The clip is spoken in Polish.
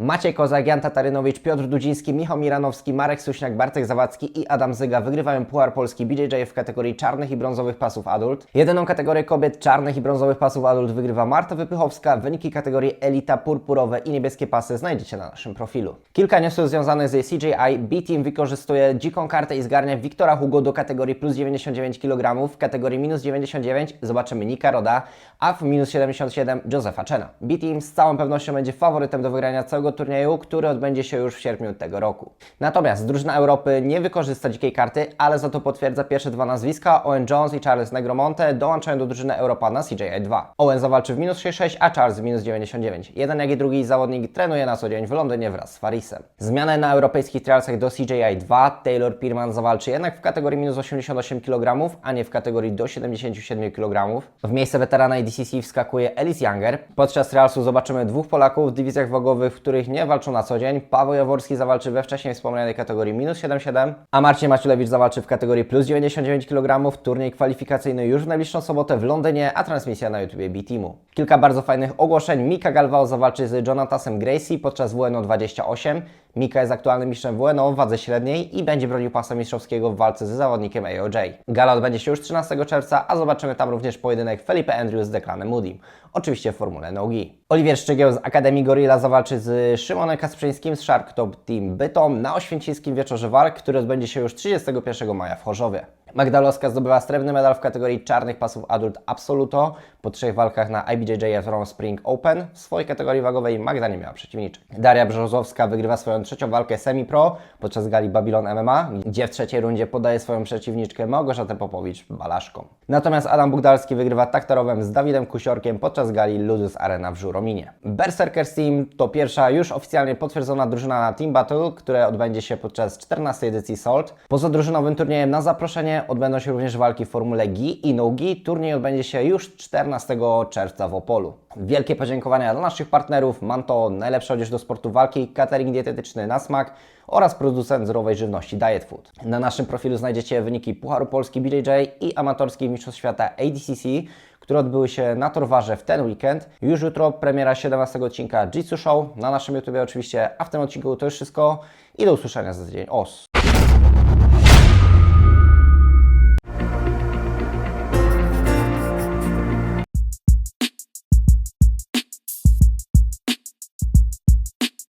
Maciej Kozak, Jan Tatarynowicz, Piotr Dudziński, Michał Miranowski, Marek Suśniak, Bartek Zawadzki i Adam Zyga wygrywają Puchar Polski BJJ w kategorii czarnych i brązowych pasów adult. Jedyną kategorię kobiet czarnych i brązowych pasów adult wygrywa Marta Wypychowska. Wyniki kategorii elita, purpurowe i niebieskie pasy znajdziecie na naszym profilu. Kilka newsów związanych z CJI. B-Team wykorzystuje dziką kartę i zgarnia Wiktora Hugo do kategorii plus 99 kg. W kategorii minus 99 zobaczymy Nika Roda, a w minus 77 Josefa Chena. B-Team z całą pewnością będzie faworytem do wygrania całego turnieju, który odbędzie się już w sierpniu tego roku. Natomiast drużyna Europy nie wykorzysta dzikiej karty, ale za to potwierdza pierwsze dwa nazwiska. Owen Jones i Charles Negromonte dołączają do drużyny Europa na CJI 2. Owen zawalczy w minus 66, a Charles w minus 99. Jeden jak i drugi zawodnik trenuje na co dzień w Londynie wraz z Farisem. Zmianę na europejskich trialsach do CJI 2 Taylor Pirman zawalczy jednak w kategorii minus 88 kg, a nie w kategorii do 77 kg. W miejsce weterana ADCC wskakuje Ellis Younger. Podczas trialsu zobaczymy dwóch Polaków w dywizjach wagowych, w których nie walczą na co dzień. Paweł Jaworski zawalczy we wcześniej wspomnianej kategorii minus 77, a Marcin Maciulewicz zawalczy w kategorii plus 99 kg. Turniej kwalifikacyjny już w najbliższą sobotę w Londynie, a transmisja na YouTubie B-Teamu. Kilka bardzo fajnych ogłoszeń. Mika Galvao zawalczy z Jonathanem Gracie podczas WNO 28. Mika jest aktualnym mistrzem WNO w wadze średniej i będzie bronił pasa mistrzowskiego w walce z zawodnikiem AOJ. Gala odbędzie się już 13 czerwca, a zobaczymy tam również pojedynek Felipe Andrews z Declanem Moodim. Oczywiście w formule nogi. Oliwier Szczygieł z Akademii Gorilla zawalczy z Szymonem Kasprzyńskim z Shark Top Team Bytom na Oświęcimskim Wieczorze Walk, który odbędzie się już 31 maja w Chorzowie. Magdalowska zdobyła srebrny medal w kategorii czarnych pasów adult Absoluto. Po trzech walkach na IBJJF Rom Spring Open w swojej kategorii wagowej Magda nie miała przeciwniczek. Daria Brzozowska wygrywa swoją trzecią walkę semi-pro podczas gali Babylon MMA, gdzie w trzeciej rundzie podaje swoją przeciwniczkę Małgorzatę Popowicz balaszką. Natomiast Adam Bugdalski wygrywa taktarowem z Dawidem Kusiorkiem podczas gali Ludus Arena w Żurominie. Berserkers Team to pierwsza już oficjalnie potwierdzona drużyna na Team Battle, które odbędzie się podczas 14 edycji SALT. Poza drużynowym turniejem na zaproszenie odbędą się również walki w formule GI i no-GI. Turniej odbędzie się już 14 czerwca w Opolu. Wielkie podziękowania dla naszych partnerów Manto, najlepsza odzież do sportu walki, catering dietetyczny na smak oraz producent zdrowej żywności Diet Food. Na naszym profilu znajdziecie wyniki Pucharu Polski BJJ i amatorskich Mistrzostw Świata ADCC, które odbyły się na Torwarze w ten weekend. Już jutro premiera 17 odcinka Jitsu Show na naszym YouTube oczywiście, a w tym odcinku to już wszystko i do usłyszenia za tydzień. Os!